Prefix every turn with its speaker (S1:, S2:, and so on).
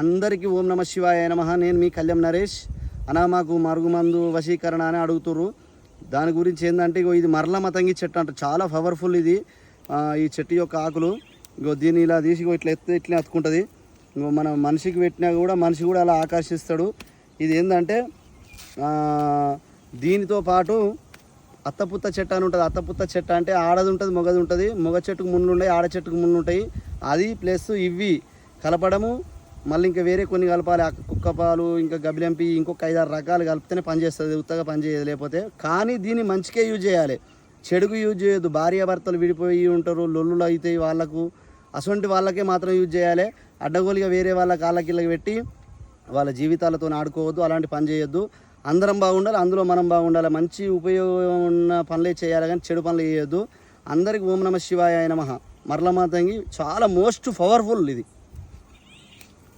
S1: అందరికీ ఓం నమ శివాయ నమ. నేను మీ కళ్యాణ్ నరేష్. అనా మాకు మరుగుమందు వశీకరణ అని అడుగుతుర్రు. దాని గురించి ఏంటంటే ఇగో ఇది మరల మతంగి చెట్టు అంట. చాలా పవర్ఫుల్ ఇది. ఈ చెట్టు యొక్క ఆకులు. ఇగో దీన్ని ఇలా తీసి ఇట్లా ఎత్తే ఇట్లా అతుకుంటుంది ఇంకో మనం మనిషికి పెట్టినా కూడా మనిషి కూడా అలా ఆకర్షిస్తాడు. ఇది ఏంటంటే దీనితో పాటు అత్తపుత్త చెట్టు అని ఉంటుంది. అత్తపుత్త చెట్టు అంటే ఆడది ఉంటుంది మొగది ఉంటుంది. మొగ చెట్టుకు ముళ్ళు ఉంటాయి ఆడ చెట్టుకు ముళ్ళు ఉంటాయి. అది ప్లస్ ఇవి కలపడము మళ్ళీ ఇంకా వేరే కొన్ని కలపాలి. కుక్క పాలు ఇంకా గబిలెంపి ఇంకొక ఐదారు రకాలు కలిపితేనే పనిచేస్తుంది ఉత్తగా పనిచేయదు లేకపోతే. కానీ దీన్ని మంచికే యూజ్ చేయాలి. చెడుకు యూజ్ చేయొద్దు. భార్యాభర్తలు విడిపోయి ఉంటారు లొల్లులు అవుతాయి వాళ్ళకు. అటువంటి వాళ్ళకే మాత్రం యూజ్ చేయాలి. అడ్డగోలుగా వేరే వాళ్ళ కాళ్ళకిళ్ళకి పెట్టి వాళ్ళ జీవితాలతో ఆడుకోవద్దు అలాంటి పని చేయొద్దు. అందరం బాగుండాలి అందులో మనం బాగుండాలి. మంచి ఉపయోగం ఉన్న పనులే చేయాలి కానీ చెడు పనులు చేయొద్దు. అందరికి ఓం నమ శివాయ నమ. మరల మాతంగి చాలా మోస్ట్ పవర్ఫుల్ ఇది.